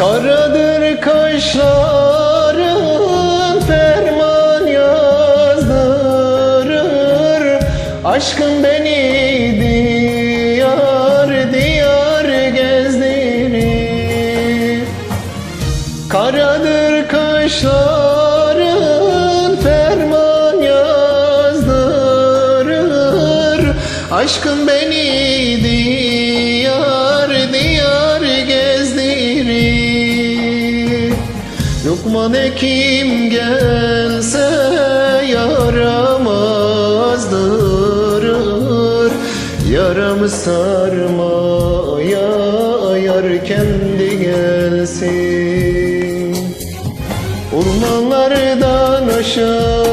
Karadır kaşların ferman yazdırır Aşkın beni diyar diyar gezdirir. Karadır kaşların ferman yazdırır Aşkın beni Lokman Hekim gelse yaramazdır. Yaramı sarmaya yar kendi gelsin. Ormanlardan aşağı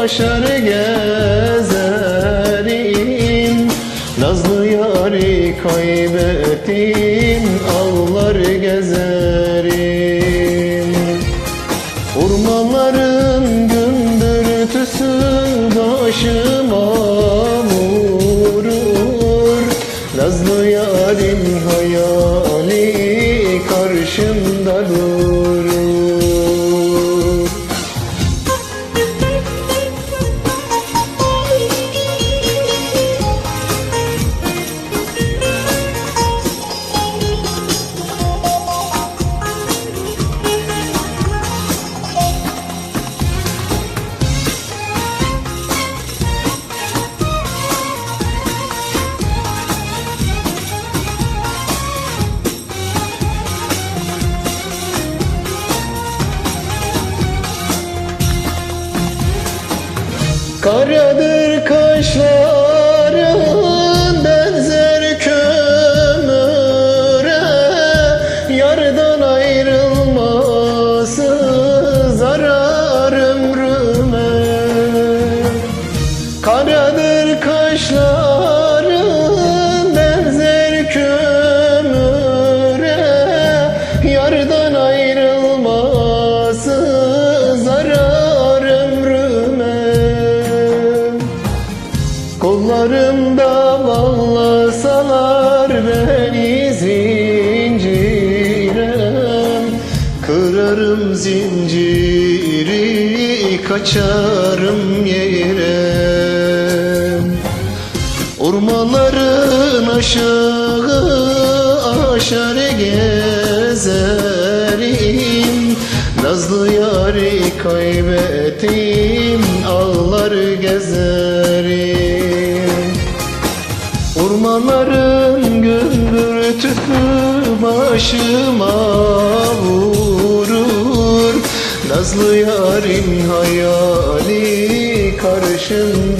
aşar gezerim. Nazlı yari kaybettim ağlar gezerim Ormanların gündürtüsü başıma vurur Nazlı yarim hayali Karadır kaşların benzer kömüre Yardan ayrılması zarar ömrüme. Karadır kaşların kaçarım yere. Ormanların aşağı aşar gezerim. Nazlı yari kaybettim ağlar gezerim. Ormanların gümbürtüsü başıma vurur Nazlı yarim hayali karşımda